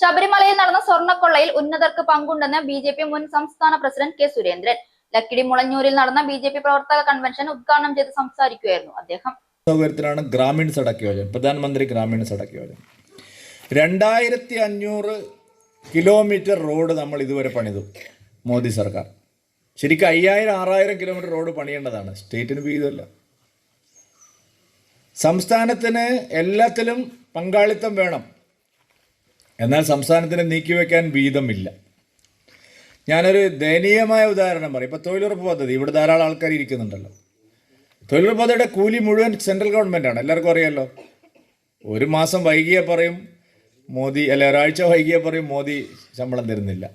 ശബരിമലയിൽ നടന്ന സ്വർണക്കൊള്ളയിൽ ഉന്നതർക്ക് പങ്കുണ്ടെന്ന് ബി ജെ പി മുൻ സംസ്ഥാന പ്രസിഡന്റ് കെ സുരേന്ദ്രൻ. ലക്കിടി മുളഞ്ഞൂരിൽ നടന്ന ബി ജെ പി പ്രവർത്തക കൺവെൻഷൻ ഉദ്ഘാടനം ചെയ്ത് സംസാരിക്കുകയായിരുന്നു അദ്ദേഹം. സൗകര്യത്തിലാണ് ഗ്രാമീൺ സടക്ക് യോജന പ്രധാനമന്ത്രി ഗ്രാമീണ സടക്ക് യോജന. രണ്ടായിരത്തി അഞ്ഞൂറ് കിലോമീറ്റർ റോഡ് നമ്മൾ ഇതുവരെ പണിതു മോദി സർക്കാർ. ശരിക്കും അയ്യായിരം ആറായിരം കിലോമീറ്റർ റോഡ് പണിയേണ്ടതാണ്. സ്റ്റേറ്റിന് വീതമല്ല സംസ്ഥാനത്തിന് എല്ലാത്തിലും പങ്കാളിത്തം വേണം. എന്നാൽ സംസ്ഥാനത്തിന് നീക്കിവെക്കാൻ വീതമില്ല. ഞാനൊരു ദയനീയമായ ഉദാഹരണം പറയും. ഇപ്പോൾ തൊഴിലുറപ്പ് പദ്ധതി ഇവിടെ ധാരാളം ആൾക്കാർ ഇരിക്കുന്നുണ്ടല്ലോ. തൊഴിലുറപ്പ് പദ്ധതിയുടെ കൂലി മുഴുവൻ സെൻട്രൽ ഗവൺമെന്റാണ് എല്ലാവർക്കും അറിയാമല്ലോ ഒരു മാസം വൈകിയ പറയും മോദി അല്ല ഒരാഴ്ച വൈകിയ പറയും മോദി ശമ്പളം തരുന്നില്ല.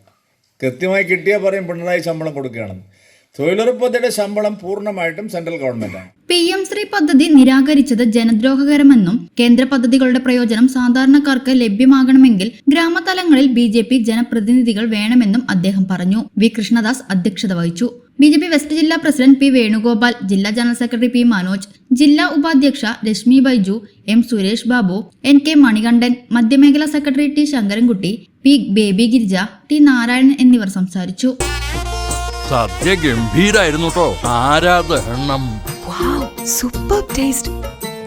കൃത്യമായി കിട്ടിയാൽ പറയും പിണറായി ശമ്പളം കൊടുക്കുകയാണെന്ന്. തൊഴിലുറപ്പ് ശമ്പളം പൂർണമായിട്ടും സെൻട്രൽ ഗവൺമെന്റാണ്. പി എം ശ്രീ പദ്ധതി നിരാകരിച്ചത് ജനദ്രോഹകരമെന്നും കേന്ദ്ര പദ്ധതികളുടെ പ്രയോജനം സാധാരണക്കാർക്ക് ലഭ്യമാകണമെങ്കിൽ ഗ്രാമതലങ്ങളിൽ ബി ജെ പി ജനപ്രതിനിധികൾ വേണമെന്നും അദ്ദേഹം പറഞ്ഞു. വി കൃഷ്ണദാസ് അധ്യക്ഷത വഹിച്ചു. ബി ജെ പി വെസ്റ്റ് ജില്ലാ പ്രസിഡന്റ് പി വേണുഗോപാൽ ജില്ലാ ജനറൽ സെക്രട്ടറി പി മനോജ് ജില്ലാ ഉപാധ്യക്ഷ Reshmi Baiju M Suresh Babu N K Manikandan മധ്യമേഖലാ secretary T Sankarankutty P Baby Girija T Narayanan എന്നിവർ സംസാരിച്ചു. സദ്യ ഗംഭീരായിരുന്നു കേട്ടോ ആരാധണം സൂപ്പർ ടേസ്റ്റ്.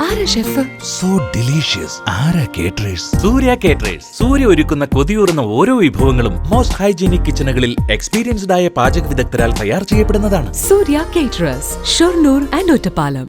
ആരാ ഷെഫ്? So delicious. ആരാ കേറ്ററേഴ്സ് സൂര്യ കേറ്ററേഴ്സ് സൂര്യ ഒരുക്കുന്ന കൊതിയൂറുന്ന ഓരോ വിഭവങ്ങളും മോസ്റ്റ് ഹൈജീനിക് കിച്ചണുകളിൽ എക്സ്പീരിയൻസ്ഡ് ആയ പാചക വിദഗ്ധരാൽ തയ്യാർ ചെയ്യപ്പെടുന്നതാണ്. Surya caterers Shoranur and Ottapalam.